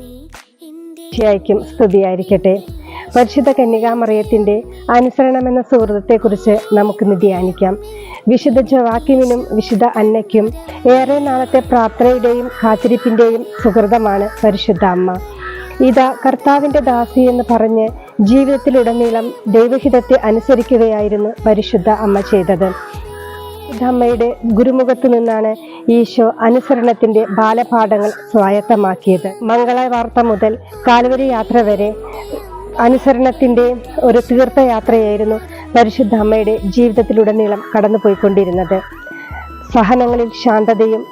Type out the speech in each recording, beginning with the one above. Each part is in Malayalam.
തീർച്ചയായിരിക്കും സ്തുതിയായിരിക്കട്ടെ. പരിശുദ്ധ കന്യകാമറിയത്തിന്റെ അനുസരണമെന്ന സുഹൃതത്തെക്കുറിച്ച് നമുക്ക് ധ്യാനിക്കാം. വിശുദ്ധ ജവാക്കിമിനും വിശുദ്ധ അന്നയ്ക്കും ഏറെ നാളത്തെ പ്രാർത്ഥനയുടെയും കാത്തിരിപ്പിന്റെയും സുഹൃതമാണ് പരിശുദ്ധ അമ്മ. ഇതാ കർത്താവിന്റെ ദാസി എന്ന് പറഞ്ഞ് ജീവിതത്തിലുടനീളം ദൈവഹിതത്തെ അനുസരിക്കുകയായിരുന്നു പരിശുദ്ധ അമ്മ ചെയ്തത്. അമ്മയുടെ ഗുരുമുഖത്തു നിന്നാണ് ഈശോ അനുസരണത്തിന്റെ ബാലപാഠങ്ങൾ സ്വായത്തമാക്കിയത്. മംഗള വാർത്ത മുതൽ കാൽവരി യാത്ര വരെ അനുസരണത്തിന്റെ ഒരു തീർത്ഥയാത്രയായിരുന്നു പരിശുദ്ധ അമ്മയുടെ ജീവിതത്തിലുടനീളം കടന്നുപോയിക്കൊണ്ടിരുന്നത്. സഹനങ്ങളിൽ ശാന്തതയും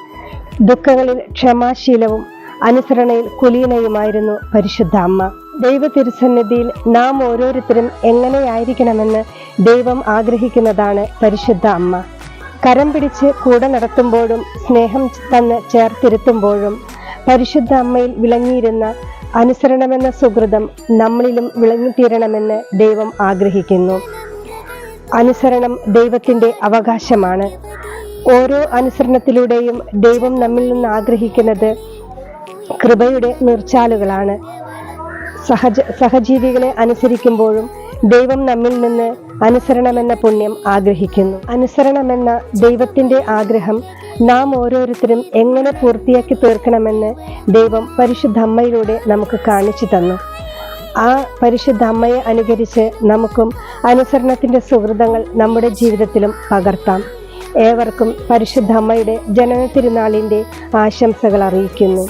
ദുഃഖങ്ങളിൽ ക്ഷമാശീലവും അനുസരണയിൽ കുലീനയുമായിരുന്നു പരിശുദ്ധ അമ്മ ദൈവ തിരുസന്നിധിയിൽ നാം ഓരോരുത്തരും എങ്ങനെയായിരിക്കണമെന്ന് ദൈവം ആഗ്രഹിക്കുന്നതാണ് പരിശുദ്ധ അമ്മ കരം പിടിച്ച് കൂടെ നടത്തുമ്പോഴും സ്നേഹം തന്ന് ചേർത്തിരുത്തുമ്പോഴും പരിശുദ്ധ അമ്മയിൽ വിളങ്ങിയിരുന്ന അനുസരണമെന്ന സുഹൃതം നമ്മളിലും വിളങ്ങിത്തീരണമെന്ന് ദൈവം ആഗ്രഹിക്കുന്നു. അനുസരണം ദൈവത്തിന്റെ അവകാശമാണ്. ഓരോ അനുസരണത്തിലൂടെയും ദൈവം നമ്മിൽ നിന്ന് ആഗ്രഹിക്കുന്നത് കൃപയുടെ നീർച്ചാലുകളാണ്. സഹജ സഹജീവികളെ അനുസരിക്കുമ്പോഴും ദൈവം നമ്മിൽ നിന്ന് അനുസരണമെന്ന പുണ്യം ആഗ്രഹിക്കുന്നു. അനുസരണമെന്ന ദൈവത്തിന്റെ ആഗ്രഹം നാം ഓരോരുത്തരും എങ്ങനെ പൂർത്തിയാക്കി തീർക്കണമെന്ന് ദൈവം പരിശുദ്ധ അമ്മയിലൂടെ നമുക്ക് കാണിച്ചു തന്നു. ആ പരിശുദ്ധ അമ്മയെ അനുകരിച്ച് നമുക്കും അനുസരണത്തിന്റെ സുഹൃതങ്ങൾ നമ്മുടെ ജീവിതത്തിലും പകർത്താം. ഏവർക്കും പരിശുദ്ധ അമ്മയുടെ ജനന തിരുനാളിന്റെ ആശംസകൾ അറിയിക്കുന്നു.